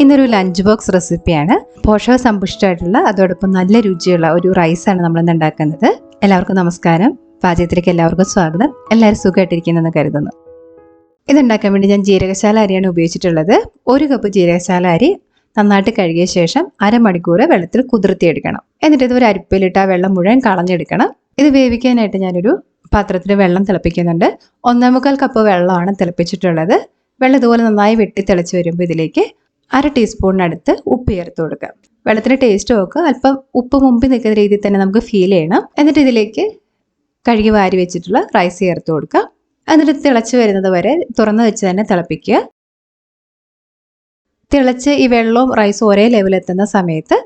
ഇന്നൊരു lunch box റെസിപ്പിയാണ് പോഷക സമ്പുഷ്ടമായിട്ടുള്ള അതോടൊപ്പം നല്ല രുചിയുള്ള ഒരു റൈസാണ് നമ്മൾ ഇന്ന് ഉണ്ടാക്കുന്നത്. എല്ലാവർക്കും നമസ്കാരം. പാചകത്തിലേക്ക് എല്ലാവർക്കും സ്വാഗതം. എല്ലാവരും സുഖമായിട്ടിരിക്കുന്നെന്ന് കരുതുന്നു. ഇതുണ്ടാക്കാൻ വേണ്ടി ഞാൻ ജീരകശാല അരിയാണ് ഉപയോഗിച്ചിട്ടുള്ളത്. ഒരു കപ്പ് ജീരകശാല അരി നന്നായിട്ട് കഴുകിയ ശേഷം അരമണിക്കൂർ വെള്ളത്തിൽ കുതിർത്തിയെടുക്കണം. എന്നിട്ട് ഇത് ഒരു അരിപ്പയിലിട്ട് ആ വെള്ളം മുഴുവൻ കളഞ്ഞെടുക്കണം. ഇത് വേവിക്കാനായിട്ട് ഞാനൊരു പാത്രത്തിൽ വെള്ളം തിളപ്പിക്കുന്നുണ്ട്. ഒന്നേ മുക്കാൽ കപ്പ് വെള്ളമാണ് തിളപ്പിച്ചിട്ടുള്ളത്. വെള്ളം ഇതുപോലെ നന്നായി വെട്ടി തിളച്ച് വരുമ്പോൾ ഇതിലേക്ക് അര ടീസ്പൂണിനടുത്ത് ഉപ്പ് ചേർത്ത് കൊടുക്കുക. വെള്ളത്തിന്റെ ടേസ്റ്റ് നോക്കുക. അല്പം ഉപ്പ് മുമ്പിൽ നിൽക്കുന്ന രീതിയിൽ തന്നെ നമുക്ക് ഫീൽ ചെയ്യണം. എന്നിട്ട് ഇതിലേക്ക് കഴുകി വാരി വെച്ചിട്ടുള്ള റൈസ് ചേർത്ത് കൊടുക്കുക. എന്നിട്ട് തിളച്ച് വരുന്നത് വരെ തുറന്ന് വെച്ച് തന്നെ തിളപ്പിക്കുക. തിളച്ച് ഈ വെള്ളവും റൈസും ഒരേ ലെവലെത്തുന്ന സമയത്ത്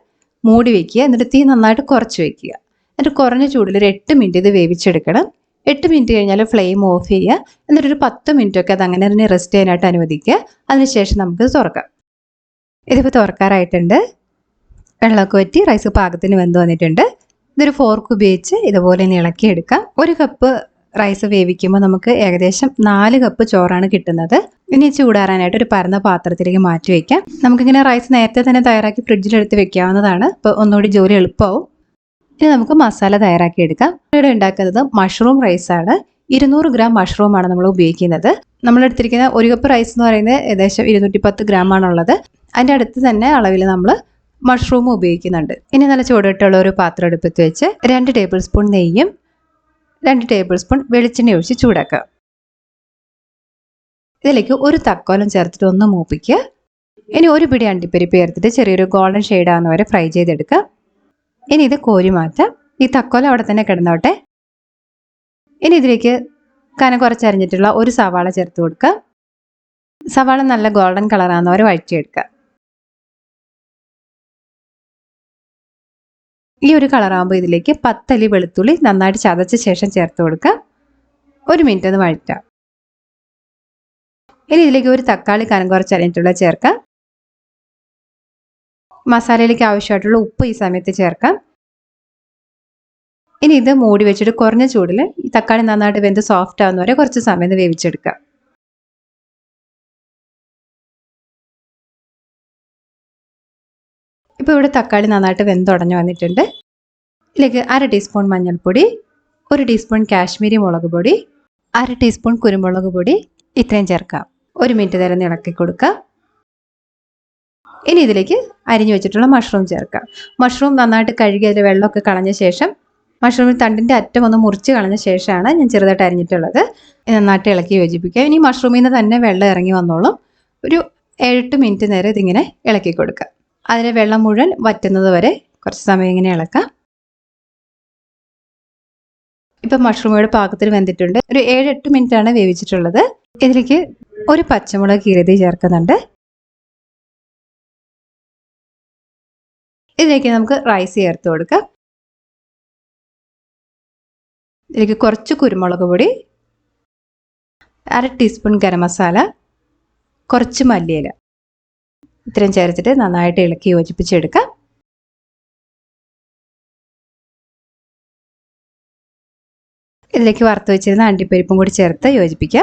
മൂടി വെക്കുക. എന്നിട്ട് തീ നന്നായിട്ട് കുറച്ച് വെക്കുക. എന്നിട്ട് കുറഞ്ഞ ചൂടിൽ ഒരു എട്ട് മിനിറ്റ് ഇത് വേവിച്ചെടുക്കണം. എട്ട് മിനിറ്റ് കഴിഞ്ഞാൽ ഫ്ലെയിം ഓഫ് ചെയ്യുക. എന്നിട്ടൊരു പത്ത് മിനിറ്റ് ഒക്കെ അത് അങ്ങനെ തന്നെ റെസ്റ്റ് ചെയ്യാനായിട്ട് അനുവദിക്കുക. അതിനുശേഷം നമുക്ക് തുറക്കാം. ഇതിപ്പോൾ തുറക്കാറായിട്ടുണ്ട്. വെള്ളമൊക്കെ വറ്റി റൈസ് പാകത്തിന് വെന്ത് വന്നിട്ടുണ്ട്. ഇതൊരു ഫോർക്ക് ഉപയോഗിച്ച് ഇതുപോലെ ഒന്ന് ഇളക്കിയെടുക്കാം. ഒരു കപ്പ് റൈസ് വേവിക്കുമ്പോൾ നമുക്ക് ഏകദേശം നാല് കപ്പ് ചോറാണ് കിട്ടുന്നത്. ഇനി ചൂടാറാനായിട്ട് ഒരു പരന്ന പാത്രത്തിലേക്ക് മാറ്റി വയ്ക്കാം നമുക്കിങ്ങനെ റൈസ് നേരത്തെ തന്നെ തയ്യാറാക്കി ഫ്രിഡ്ജിലെടുത്ത് വെക്കാവുന്നതാണ്. ഇപ്പോൾ ഒന്നുകൂടി ജോലി എളുപ്പമാവും. ഇനി നമുക്ക് മസാല തയ്യാറാക്കി എടുക്കാം. ഇവിടെ ഉണ്ടാക്കുന്നത് മഷ്റൂം റൈസാണ് ഇരുന്നൂറ് ഗ്രാം മഷ്റൂമാണ് നമ്മൾ ഉപയോഗിക്കുന്നത്. നമ്മൾ എടുത്തിരിക്കുന്ന ഒരു കപ്പ് റൈസ് എന്ന് പറയുന്നത് ഏകദേശം ഇരുന്നൂറ്റി പത്ത് ഗ്രാം ആണുള്ളത്. അതിന്റെ അടുത്ത് തന്നെ അളവിൽ നമ്മൾ മഷ്റൂം ഉപയോഗിക്കുന്നുണ്ട്. ഇനി നല്ല ചൂടിട്ടുള്ള ഒരു പാത്രം എടുപ്പത്ത് വെച്ച് രണ്ട് ടേബിൾ സ്പൂൺ നെയ്യും രണ്ട് ടേബിൾ സ്പൂൺ വെളിച്ചെണ്ണ ഒഴിച്ച് ചൂടാക്കുക ഇതിലേക്ക് ഒരു തക്കോലം ചേർത്തിട്ട് ഒന്ന് മൂപ്പിക്കുക. ഇനി ഒരു പിടി അണ്ടിപ്പരിപ്പ് ചേർത്തിട്ട് ചെറിയൊരു ഗോൾഡൻ ഷെയ്ഡ് ആകുന്ന വരെ ഫ്രൈ ചെയ്തെടുക്കുക. ഇനി ഇത് കോരി മാറ്റാം. ഈ തക്കോലം അവിടെ തന്നെ കിടന്നോട്ടെ. ഇനി ഇതിലേക്ക് കനം കുറച്ചരിഞ്ഞിട്ടുള്ള ഒരു സവാള ചേർത്ത് കൊടുക്കുക. സവാള നല്ല ഗോൾഡൻ കളറാകുന്ന വരെ വഴറ്റിയെടുക്കുക. ഈ ഒരു കളറാകുമ്പോൾ ഇതിലേക്ക് പത്തല്ലി വെളുത്തുള്ളി നന്നായിട്ട് ചതച്ച ശേഷം ചേർത്ത് കൊടുക്കുക ഒരു മിനിറ്റ് ഒന്ന് വഴറ്റാം. ഇനി ഇതിലേക്ക് ഒരു തക്കാളി കനം കുറച്ച് അരിഞ്ഞിട്ടുള്ള ചേർക്കാം. മസാലയിലേക്ക് ആവശ്യമായിട്ടുള്ള ഉപ്പ് ഈ സമയത്ത് ചേർക്കാം. ഇനി ഇത് മൂടി വെച്ചിട്ട് കുറഞ്ഞ ചൂടിൽ ഈ തക്കാളി നന്നായിട്ട് വെന്ത് സോഫ്റ്റ് ആവുന്ന വരെ കുറച്ച് സമയം വേവിച്ചെടുക്കാം. ഇപ്പോൾ ഇവിടെ തക്കാളി നന്നായിട്ട് വെന്ത് വെന്തുടഞ്ഞു വന്നിട്ടുണ്ട്. ഇതിലേക്ക് അര ടീസ്പൂൺ മഞ്ഞൾപ്പൊടി ഒരു ടീസ്പൂൺ കാശ്മീരി മുളക് പൊടി അര ടീസ്പൂൺ കുരുമുളക് പൊടി ഇത്രയും ചേർക്കാം. ഒരു മിനിറ്റ് നേരം ഇളക്കി കൊടുക്കുക ഇനി ഇതിലേക്ക് അരിഞ്ഞു വെച്ചിട്ടുള്ള മഷ്റൂം ചേർക്കാം. മഷ്റൂം നന്നായിട്ട് കഴുകി അതിൽ വെള്ളമൊക്കെ കളഞ്ഞ ശേഷം മഷ്റൂമിൽ തണ്ടിന്റെ അറ്റം ഒന്ന് മുറിച്ച് കളഞ്ഞ ശേഷമാണ് ഞാൻ ചെറുതായിട്ട് അരിഞ്ഞിട്ടുള്ളത്. നന്നായിട്ട് ഇളക്കി യോജിപ്പിക്കുക ഇനി മഷ്റൂമിൽ നിന്ന് തന്നെ വെള്ളം ഇറങ്ങി വന്നോളും. ഒരു ഏഴെട്ട് മിനിറ്റ് നേരം ഇതിങ്ങനെ ഇളക്കി കൊടുക്കുക അതിലെ വെള്ളം മുഴുവൻ വറ്റുന്നത് വരെ കുറച്ച് സമയം ഇങ്ങനെ ഇളക്കാം. ഇപ്പം മഷ്റൂമുകളുടെ പാകത്തിൽ വെന്തിട്ടുണ്ട്. ഒരു ഏഴ് എട്ട് മിനിറ്റ് ആണ് വേവിച്ചിട്ടുള്ളത്. ഇതിലേക്ക് ഒരു പച്ചമുളക് കീറിയത് ചേർക്കുന്നുണ്ട്. ഇതിലേക്ക് നമുക്ക് റൈസ് ചേർത്ത് കൊടുക്കാം. ഇതിലേക്ക് കുറച്ച് കുരുമുളക് പൊടി അര ടീസ്പൂൺ ഗരം മസാല കുറച്ച് മല്ലിയില. ഇത്രയും ചേർത്തിട്ട് നന്നായിട്ട് ഇളക്കി യോജിപ്പിച്ചെടുക്കാം. ഇതിലേക്ക് വറുത്ത് വെച്ചിരുന്ന അണ്ടിപ്പരിപ്പും കൂടി ചേർത്ത് യോജിപ്പിക്കുക.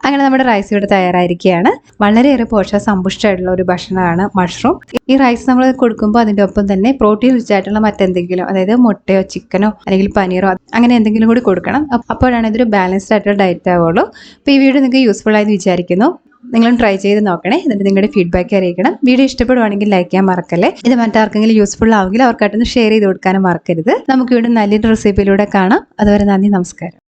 അങ്ങനെ നമ്മുടെ റൈസ് ഇവിടെ തയ്യാറായിരിക്കുകയാണ്. വളരെയേറെ പോഷക സമ്പുഷ്ടമായിട്ടുള്ള ഒരു ഭക്ഷണമാണ് മഷ്റൂം. ഈ റൈസ് നമ്മൾ കൊടുക്കുമ്പോൾ അതിന്റെ ഒപ്പം തന്നെ പ്രോട്ടീൻ റിച്ചായിട്ടുള്ള മറ്റെന്തെങ്കിലും അതായത് മുട്ടയോ ചിക്കനോ അല്ലെങ്കിൽ പനീറോ അങ്ങനെ എന്തെങ്കിലും കൂടി കൊടുക്കണം. അപ്പോഴാണ് ഇതൊരു ബാലൻസ്ഡ് ആയിട്ടുള്ള ഡയറ്റ് ആവുള്ളൂ. അപ്പോൾ ഈ വീഡിയോ നിങ്ങൾക്ക് യൂസ്ഫുൾ ആയെന്ന് വിചാരിക്കുന്നു. നിങ്ങളും ട്രൈ ചെയ്ത് നോക്കണേ. എന്നിട്ട് നിങ്ങളുടെ ഫീഡ്ബാക്ക് അറിയിക്കണം. വീഡിയോ ഇഷ്ടപ്പെടുവാണെങ്കിൽ ലൈക്ക് ചെയ്യാൻ മറക്കല്ലേ. ഇത് മറ്റാർക്കെങ്കിലും യൂസ്ഫുൾ ആവുമെങ്കിൽ അവർക്കായിട്ടൊന്ന് ഷെയർ ചെയ്ത് കൊടുക്കാനും മറക്കരുത്. നമുക്ക് വീണ്ടും നല്ലൊരു റെസിപ്പിയിലൂടെ കാണാം. അതുവരെ നന്ദി നമസ്കാരം.